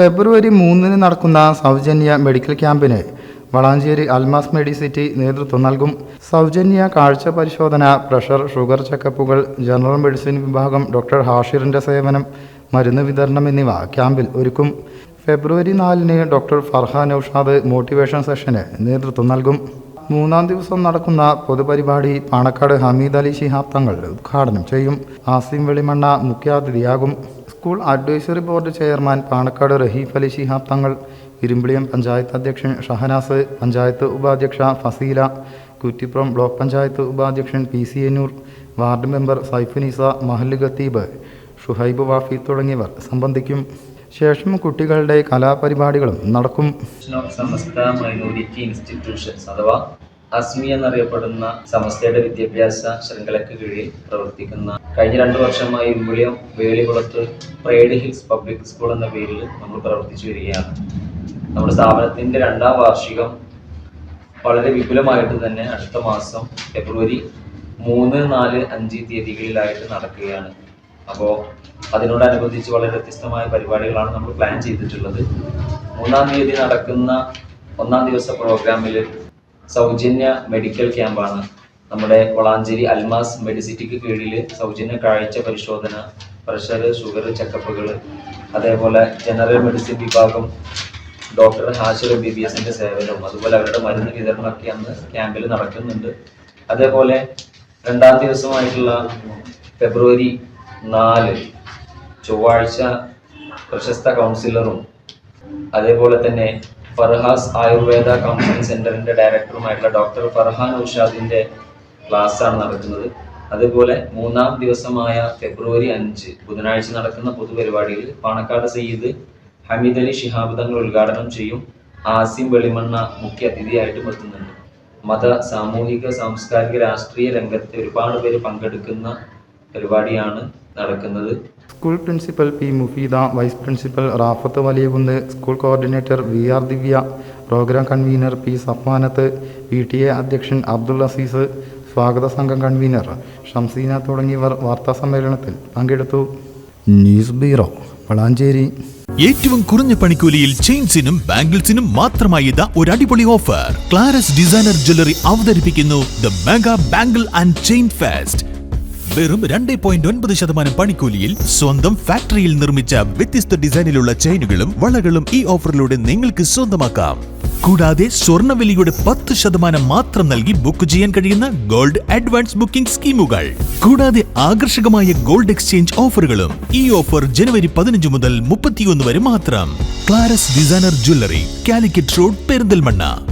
ഫെബ്രുവരി മൂന്നിന് നടക്കുന്ന സൗജന്യ മെഡിക്കൽ ക്യാമ്പിന് വളാഞ്ചേരി അൽമാസ് മെഡിസിറ്റി നേതൃത്വം നൽകും. സൗജന്യ കാഴ്ച പരിശോധന പ്രഷർ ഷുഗർ ചെക്കപ്പുകൾ ജനറൽ മെഡിസിൻ വിഭാഗം ഡോക്ടർ ഹാഷിറിന്റെ സേവനം മരുന്ന് വിതരണം എന്നിവ ക്യാമ്പിൽ ഒരുക്കും. ഫെബ്രുവരി നാലിന് ഡോക്ടർ ഫർഹാൻ ഔഷാദ് മോട്ടിവേഷൻ സെഷന് നേതൃത്വം നൽകും. മൂന്നാം ദിവസം നടക്കുന്ന പൊതുപരിപാടി പാണക്കാട് ഹമീദ് അലി ശിഹാബ് തങ്ങൾ ഉദ്ഘാടനം ചെയ്യും. ആസിം വെളിമണ്ണ മുഖ്യാതിഥിയാകും. School advisory board chairman Panakkad Raheef Ali Shihab Thangal Irumbiliyam panchayat അധ്യക്ഷൻ ഷഹനാസ് പഞ്ചായത്ത് ഉപാധ്യക്ഷ ഫസീല കുറ്റിപ്പുറം ബ്ലോക്ക് പഞ്ചായത്ത് ഉപാധ്യക്ഷൻ P C Ennur ward member Saifunisa മഹല്ല് ഖത്തീബ് ഷുഹൈബ് വാഫി തുടങ്ങിയവർ സംബന്ധിക്കും. ശേഷം കുട്ടികളുടെ കലാപരിപാടികളും നടക്കും. സമസ്ത മൈനോറിറ്റി ഇൻസ്റ്റിറ്റ്യൂഷൻസ് അഥവാ അസ്മി എന്നറിയപ്പെടുന്ന സമസ്തയുടെ വിദ്യാഭ്യാസ ശൃംഖലയ്ക്ക് കീഴിൽ പ്രവർത്തിക്കുന്ന കഴിഞ്ഞ രണ്ട് വർഷമായി ഇമ്പുളിയം വേളികുളത്ത് പ്രൈഡ് ഹിൽസ് പബ്ലിക് സ്കൂൾ എന്ന പേരിൽ നമ്മൾ പ്രവർത്തിച്ചു വരികയാണ്. നമ്മുടെ സ്ഥാപനത്തിന്റെ രണ്ടാം വാർഷികം വളരെ വിപുലമായിട്ട് തന്നെ അടുത്ത മാസം ഫെബ്രുവരി മൂന്ന് നാല് അഞ്ച് തീയതികളിലായിട്ട് നടക്കുകയാണ്. അപ്പോൾ അതിനോടനുബന്ധിച്ച് വളരെ വ്യത്യസ്തമായ പരിപാടികളാണ് നമ്മൾ പ്ലാൻ ചെയ്തിട്ടുള്ളത്. മൂന്നാം തീയതി നടക്കുന്ന ഒന്നാം ദിവസ പ്രോഗ്രാമിൽ സൗജന്യ മെഡിക്കൽ ക്യാമ്പാണ് നമ്മുടെ കൊളാഞ്ചേരി അൽമാസ് മെഡിസിറ്റിക്ക് കീഴിൽ സൗജന്യ കാഴ്ച പരിശോധന പ്രഷർ ഷുഗർ ചെക്കപ്പുകൾ അതേപോലെ ജനറൽ മെഡിസിൻ വിഭാഗം ഡോക്ടർ ഹാഷിർ ബി ബി എസിന്റെ സേവനവും അതുപോലെ അവരുടെ മരുന്ന് വിതരണമൊക്കെ അന്ന് ക്യാമ്പിൽ നടക്കുന്നുണ്ട്. അതേപോലെ രണ്ടാം ദിവസമായിട്ടുള്ള ഫെബ്രുവരി നാല് ചൊവ്വാഴ്ച പ്രശസ്ത കൗൺസിലറും അതേപോലെ തന്നെ ഫർഹാസ് ആയുർവേദ കൗൺസിലിംഗ് സെന്ററിന്റെ ഡയറക്ടറുമായിട്ടുള്ള ഡോക്ടർ ഫർഹാൻ ഉഷാദിന്റെ ക്ലാസ് ആണ് നടക്കുന്നത്. അതുപോലെ മൂന്നാം ദിവസമായ ഫെബ്രുവരി അഞ്ച് ബുധനാഴ്ച നടക്കുന്ന പൊതുപരിപാടിയിൽ പാണക്കാട് സയ്യിദ് ഹമീദ് അലി ശിഹാബ് തങ്ങൾ ഉദ്ഘാടനം ചെയ്യും. ആസിം വെളിമണ്ണ മുഖ്യ അതിഥിയായിട്ടും എത്തുന്നുണ്ട്. മത സാമൂഹിക സാംസ്കാരിക രാഷ്ട്രീയ രംഗത്ത് ഒരുപാട് പേര് പങ്കെടുക്കുന്ന പരിപാടിയാണ് നടക്കുന്നത്. School principal P Mufeeda vice principal Rafath Valiyakunnu school coordinator V R Divya programme convener P Safanath P T A അധ്യക്ഷൻ അബ്ദുൾ അസീസ് സ്വാഗത സംഘം കൺവീനർ ഷംസീന തുടങ്ങിയവർ വാർത്താ സമ്മേളനത്തിൽ പങ്കെടുത്തു. News bureau Valanchery. ഏറ്റവും കുറഞ്ഞ പണിക്കൂലിയിൽ ചെയിൻസിനും ബാംഗിൾസിനും മാത്രമായി ഇതാ ഒരു അടിപൊളി ഓഫർ. ക്ലാരസ് ഡിസൈനർ ജ്വല്ലറി അവതരിപ്പിക്കുന്നു the mega bangle and chain fest. വെറും രണ്ട് പോയിന്റ് ഒൻപത് ശതമാനം പണിക്കൂലിയിൽ സ്വന്തം ഫാക്ടറിയിൽ നിർമ്മിച്ച വ്യത്യസ്ത ഡിസൈനിലുള്ള ചെയിനുകളും വളകളും ഈ ഓഫറിലൂടെ നിങ്ങൾക്ക് സ്വന്തമാക്കാം. കൂടാതെ സ്വർണവിലയുടെ പത്ത് ശതമാനം മാത്രം നൽകി ബുക്ക് ചെയ്യാൻ കഴിയുന്ന ഗോൾഡ് അഡ്വാൻസ് ബുക്കിംഗ് സ്കീമുകൾ. കൂടാതെ ആകർഷകമായ ഗോൾഡ് എക്സ്ചേഞ്ച് ഓഫറുകളും ഈ ഓഫർ ജനുവരി പതിനഞ്ച് മുതൽ മുപ്പത്തിയൊന്ന് വരെ മാത്രം. Claras designer jewellery Calicut road Perinthalmanna.